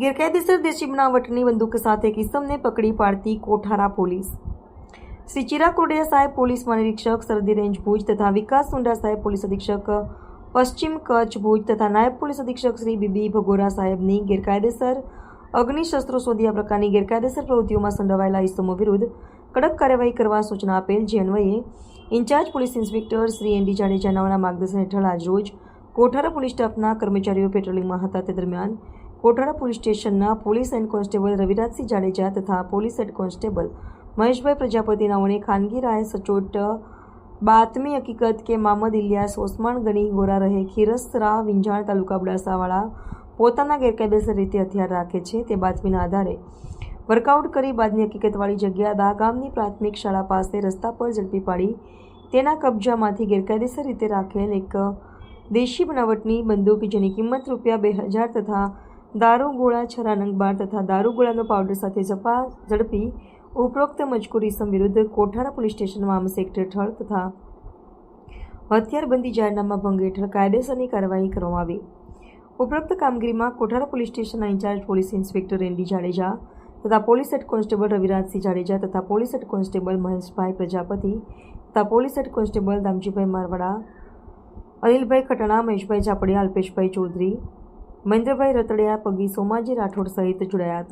ગેરકાયદેસર દેશી બનાવટની બંદૂક સાથે કિસમને પકડી પાડતી કોઠારા પોલીસ. શ્રી ચિરાગ કોડિયા સાહેબ પોલીસ મહાનિરીક્ષક, સરહદી રેન્જ ભુજ તથા વિકાસ સુંડા સાહેબ પોલીસ અધિક્ષક, પશ્ચિમ કચ્છ ભુજ તથા નાયબ પોલીસ અધિક્ષક શ્રી બીબી ભગોરા સાહેબની ગેરકાયદેસર અગ્નિશસ્ત્રો શોધી આ પ્રકારની ગેરકાયદેસર પ્રવૃત્તિઓમાં સંડોવાયેલા ઇસમો વિરુદ્ધ કડક કાર્યવાહી કરવા સૂચના આપેલ જે અન્વયે incharge police inspector Shri N D જાડેજાનાઓના માર્ગદર્શન હેઠળ આજરોજ કોઠારા પોલીસ સ્ટાફના કર્મચારીઓ પેટ્રોલિંગમાં હતા. તે દરમિયાન કોઠારા પોલીસ સ્ટેશનના police head constable Ravirajsinh Jadeja તથા police head constable Maheshbhai Prajapati નાઓને ખાનગી રાહે સચોટ બાતમી હકીકત કે મામદ ઇલિયાસ ઓસમાણ ગની ગોરા રહે ખીરસરા વિંજાણ તાલુકા બડાસાવાળા પોતાના ગેરકાયદેસર રીતે હથિયાર રાખે છે તે બાતમીના આધારે. વર્કઆઉટ કરી બાદની હકીકતવાળી જગ્યા દા ગામની પ્રાથમિક શાળા પાસે રસ્તા પર ઝડપી પાડી તેના કબજામાંથી ગેરકાયદેસર રીતે રાખેલ એક દેશી બનાવટની બંદૂક જેની કિંમત રૂપિયા બે હજાર તથા દારૂ છરાનંગ બાર તથા દારૂગોળાનો પાવડર સાથે જપા, ઝડપી, ઉપરોક્ત મજકૂર ઇસમ વિરુદ્ધ કોઠારા પોલીસ સ્ટેશનમાં આમ સેક્ટર હેઠળ તથા હથિયારબંધી જાહેરનામા ભંગ હેઠળ કાયદેસરની કાર્યવાહી કરવામાં આવી. ઉપરોક્ત કામગીરીમાં કોઠારા પોલીસ સ્ટેશનના in-charge police inspector ND Jadeja તથા police head constable Ravirajsinh Jadeja તથા police head constable Maheshbhai Prajapati તથા police head constable Damjibhai Marwada, Anilbhai Khatana, Maheshbhai Zapadiya, Alpeshbhai Chaudhary Mahendrabhai Ratadiya પગી સોમાજી રાઠોડ સહિત જોડાયા હતા.